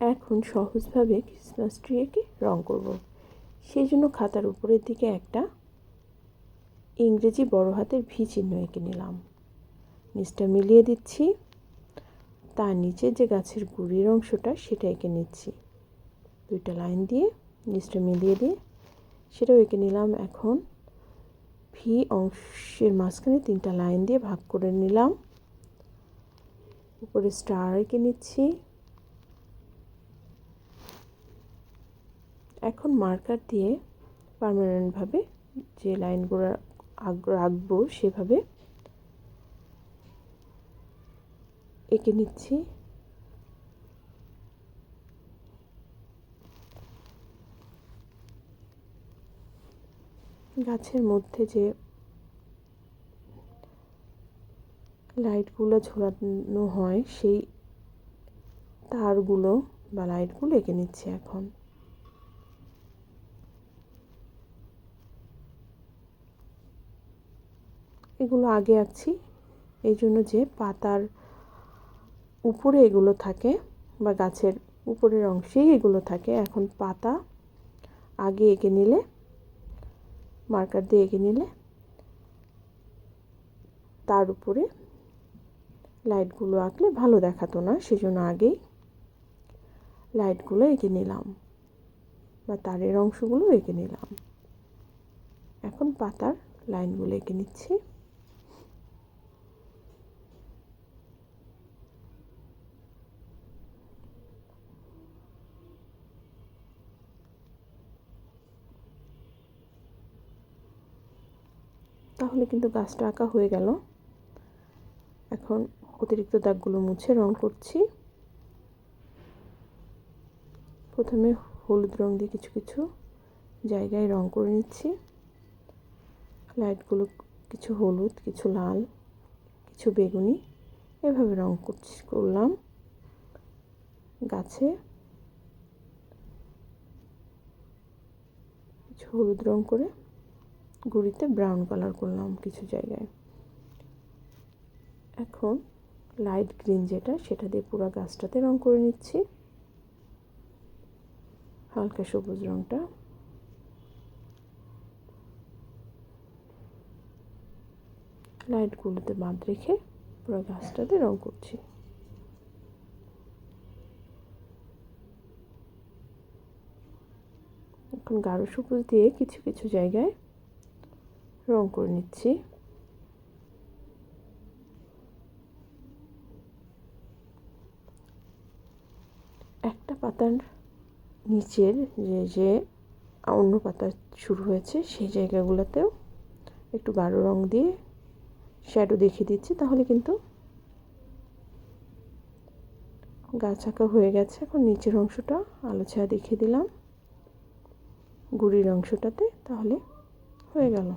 এখন সহজভাবে Christmas tree এঁকে রং করব। সেই জন্য খাতার উপরের দিকে একটা ইংরেজি বড় হাতের ভি চিহ্ন এঁকে নিলাম। নিচটা মিলিয়ে দিচ্ছি। তার নিচে যে গাছের গুড়ির অংশটা, সেটা এঁকে নিচ্ছি। দুইটা লাইন দিয়ে নিচটা মিলিয়ে দিয়ে সেটাও এঁকে নিলাম। এখন ভি অংশের মাঝখানে তিনটা লাইন দিয়ে ভাগ করে নিলাম। উপরে স্টার এঁকে নিচ্ছি। এখন মার্কার দিয়ে পারমানেন্টভাবে যে লাইনগুলো রাখব সেভাবে এঁকে নিচ্ছি। গাছের মধ্যে যে লাইটগুলো ঝোলানো হয়, সেই তারগুলো বা লাইটগুলো এঁকে নিচ্ছি এখন। এগুলো আগে আঁকছি। এই জন্য যে পাতার উপরে এগুলো থাকে বা গাছের উপরের অংশেই এগুলো থাকে। এখন পাতা আগে এঁকে নিলে, মার্কার দিয়ে এঁকে নিলে তার উপরে লাইটগুলো আঁকলে ভালো দেখাতো না, সেজন্য আগেই লাইটগুলো এঁকে নিলাম বা তারের অংশগুলো এঁকে নিলাম। এখন পাতার লাইনগুলো এঁকে নিচ্ছি। তাহলে কিন্তু গাছটা আঁকা হয়ে গেল। এখন অতিরিক্ত দাগগুলো মুছে রং করছি। প্রথমে হলুদ রং দিয়ে কিছু কিছু জায়গায় রং করে নিচ্ছি। লাইটগুলো কিছু হলুদ, কিছু লাল, কিছু বেগুনি এভাবে রং করছি, করলাম। গাছে কিছু হলুদ রং করে গুঁড়িতে ব্রাউন কালার করলাম কিছু জায়গায়। এখন লাইট গ্রিন যেটা, সেটা দিয়ে পুরো গাছটাতে রং করে নিচ্ছি। হালকা সবুজ রংটা। লাইটগুলোতে বাদ রেখে পুরো গাছটাতে রং করছি। এখন গাঢ় সবুজ দিয়ে কিছু কিছু জায়গায় রং করে নিচ্ছি। একটা পাতার নিচের যে যে অন্য পাতা শুরু হয়েছে, সেই জায়গাগুলোতেও একটু গাঢ় রং দিয়ে শ্যাডো দেখিয়ে দিচ্ছি, তাহলে কিন্তু গাছ আঁকা হয়ে গেছে। এখন নিচের অংশটা আলো ছায়া দেখিয়ে দিলাম। গুড়ির অংশটাতে, তাহলে হয়ে গেল।